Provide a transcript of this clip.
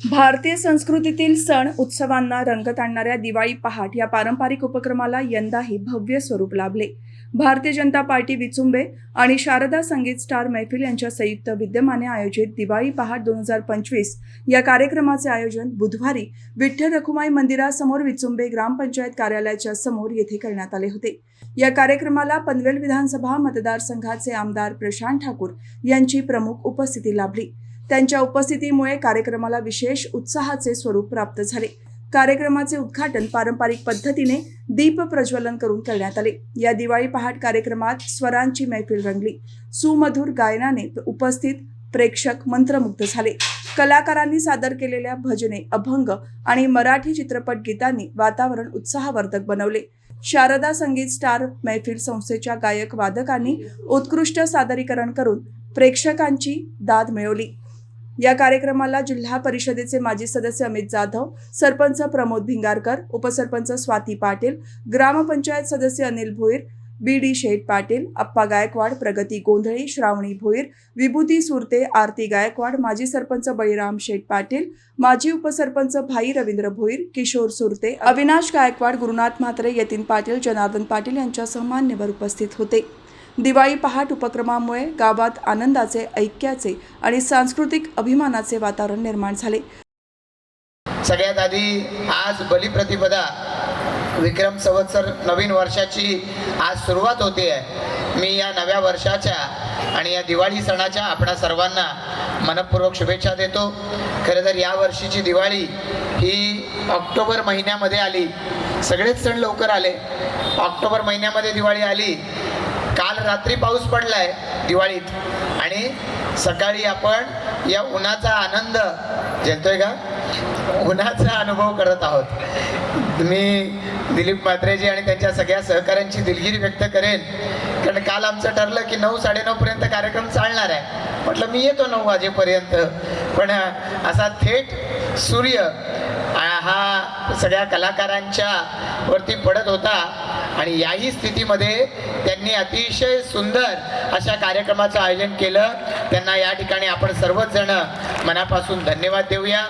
भारतीय संस्कृतीतील सण उत्सवांना रंगत आणणाऱ्या दिवाळी पहाट या पारंपरिक उपक्रमाला यंदाही भव्य स्वरूप लाभले. भारतीय जनता पार्टी विचुंबे आणि शारदा संगीत स्टार मैफिल यांच्या संयुक्त विद्यमाने आयोजित दिवाळी पहाट दोन हजार पंचवीस या कार्यक्रमाचे आयोजन बुधवारी विठ्ठल रखुमाई मंदिरासमोर विचुंबे ग्रामपंचायत कार्यालयाच्या समोर येथे करण्यात आले होते. या कार्यक्रमाला पनवेल विधानसभा मतदारसंघाचे आमदार प्रशांत ठाकूर यांची प्रमुख उपस्थिती लाभली. त्यांच्या उपस्थितीमुळे कार्यक्रमाला विशेष उत्साहाचे स्वरूप प्राप्त झाले. कार्यक्रमाचे उद्घाटन पारंपरिक पद्धतीने दीप प्रज्वलन करून करण्यात आले. या दिवाळी पहाट कार्यक्रमात स्वरांची मैफिल रंगली. सुमधुर गायनाने उपस्थित प्रेक्षक मंत्रमुग्ध झाले. कलाकारांनी सादर केलेल्या भजने अभंग आणि मराठी चित्रपट गीतांनी वातावरण उत्साहवर्धक बनवले. शारदा संगीत स्टार मैफिल संस्थेच्या गायक वादकांनी उत्कृष्ट सादरीकरण करून प्रेक्षकांची दाद मिळवली. या कार्यक्रमाला जिल्हा परिषदेचे माजी सदस्य अमित जाधव सरपंच प्रमोद भिंगारकर उपसरपंच स्वाती पाटील ग्रामपंचायत सदस्य अनिल भोईर बी डी शेठ पाटील अप्पा गायकवाड प्रगती गोंधळी श्रावणी भोईर विभूती सुरते आरती गायकवाड माजी सरपंच बळीराम शेठ पाटील माजी उपसरपंच भाई रवींद्र भोईर किशोर सुरते अविनाश गायकवाड गुरुनाथ म्हात्रे यतीन पाटील जनार्दन पाटील यांच्यासह मान्यवर उपस्थित होते. दिवाळी पहाट उपक्रमामुळे गावात आनंदाचे ऐक्याचे आणि सांस्कृतिक अभिमानाचे वातावरण निर्माण झाले. सगळ्यात आधी आज बलिप्रतिपदा विक्रम संवत्सर नवीन वर्षाची आज सुरुवात होते आहे. मी या नव्या वर्षाच्या आणि या दिवाळी सणाच्या आपणा सर्वांना मनपूर्वक शुभेच्छा देतो. खरं तर या वर्षीची दिवाळी ही ऑक्टोबर महिन्यामध्ये आली. सगळेच सण लवकर आले. ऑक्टोबर महिन्यामध्ये दिवाळी आली. काल रात्री पाऊस पडलाय दिवाळीत. आणि सकाळी आपण या उन्हाचा आनंद झेलतोय का? उन्हाचा अनुभव करत आहोत. मी दिलीप म्हात्रेजी आणि त्यांच्या सगळ्या सहकाऱ्यांची दिलगिरी व्यक्त करेन. कारण काल आमचं ठरलं की नऊ साडेनऊ पर्यंत कार्यक्रम चालणार आहे. म्हटलं मी येतो नऊ वाजेपर्यंत. पण असा थेट सूर्य हा सगळ्या कलाकारांच्या वरती पडत होता. आणि याही स्थितीमध्ये त्यांनी अतिशय सुंदर अशा कार्यक्रमाचं आयोजन केलं. त्यांना या ठिकाणी आपण सर्वच जण मनापासून धन्यवाद देऊया.